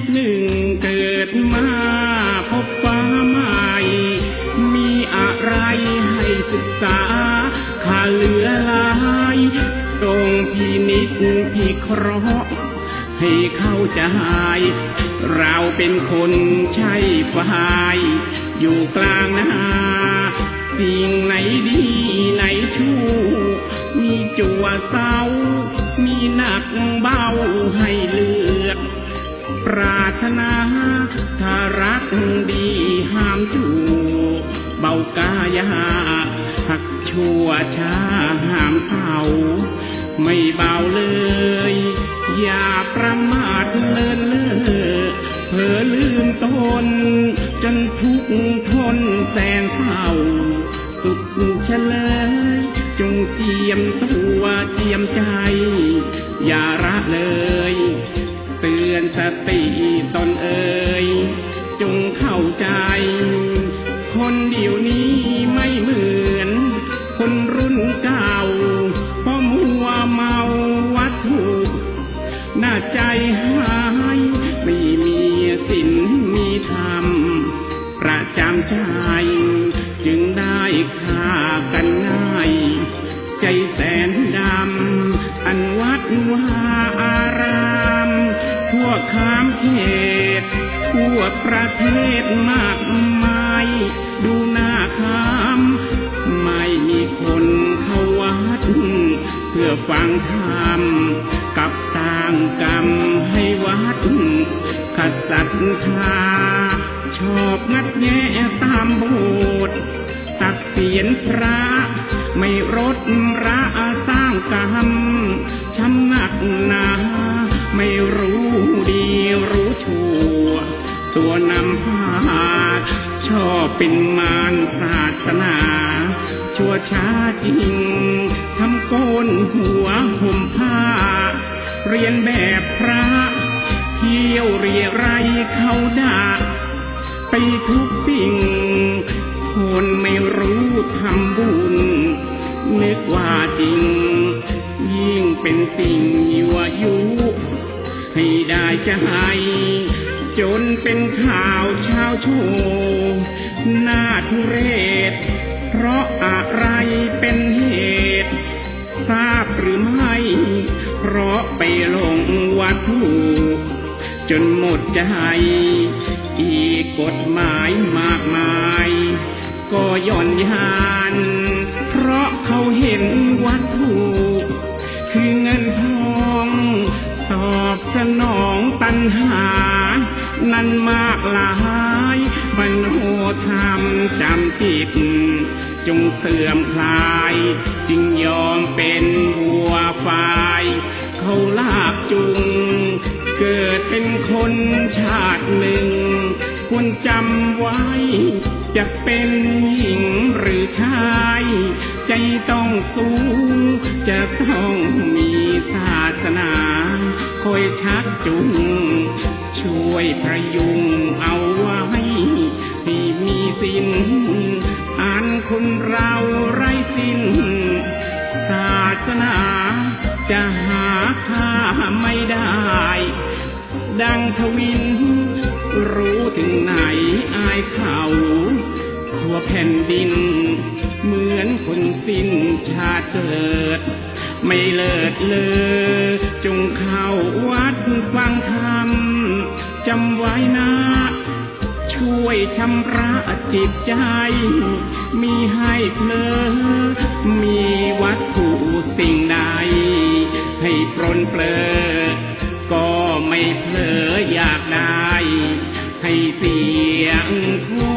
ตหนึ่งเกิดมาพบฟ้าใหม่ มีอะไรให้ศึกษาข้าเหลือหลายตรงพินิจพิเคราะห์ให้เข้าใจเราเป็นคนใช่ฝ่ายอยู่กลางนาสิ่งไหนดีไหนชั่วมีจั่วเศร้า มีหนักเบาให้เลือก ปรารถนาถ้ารักดีห้ามจูเบากายาหักชั่วช้าห้ามเผาไม่เบาเลย อย่าประมาทเลินเล่อเผลอลืมตน จนทุกข์ทนแสนเศร้าสุขเฉลย จงเจียมตัวเจียมใจ อย่าละเลย เตือนสติตนเอ่ยจงเข้าใจ คนเดี๋ยวนี้ไม่เหมือน คนรุ่นเก่าเพราะมัวเมาวัตถุหน้าใจหายไม่มีสินมีธรรม ประจำใจ จึงได้ฆ่ากันง่าย ใจแสนดำ อันวัดวาอาร เขตทั่วประเทศมากมาย ดูหน้าคาม ไม่มีคนเข้าวัด เพื่อฟังธรรมกับต่างกรรมให้วัดขัดทธาชอบงัดแงะตามโบสถ์ตัดเสียนพระ ไม่รดระสร้างกรรมช้ำหนักหนาไม่ร เป็นมารศาสนา ชั่วช้าจริงทำโกนหัวห่มผ้า เรียนแบบพระ เที่ยวเรียไรเขาด่าไปทุกสิ่ง คนไม่รู้ทำบุญ นึกว่าจริง ยิ่งเป็นสิ่งยั่วยุให้ได้ใจจนเป็นข่าวเช้าโชว์ วัตถุจนหมดใจ อีกกฎหมายมากมาย ก็ย่อนยาน เพราะเขาเห็นวัตถุคือเงินทอง ตอบสนองตัณหา นั้นมากหลายบรรโหธรรมจำจิต จงเสื่อมคลาย จึงยอมเป็นวัวฝ่ายเขาลากจุง เกิดเป็นคนชาติหนึ่ง ควรจำไว้ จะเป็นหญิงหรือชาย ใจต้องสู้จะต้องมีศาสนาคอยชักจุง ช่วยพยุงเอาไว้ที่มีสิ้นอันคนเราไร้สิ้นศาสนา จะหาค่าไม่ได้ ดังทวิน รู้ถึงไหนอายเขาทั่วแผ่นดิน เหมือนคนสิ้นชาติเกิด ไม่เลิศเลอจงเข้าวัดฟังธรรมจำไว้นะช่วยชำระจิตใจ มีให้เพลอมี ปรนเปลอ ก็ไม่เพลออยากได้ ให้เสียงคู่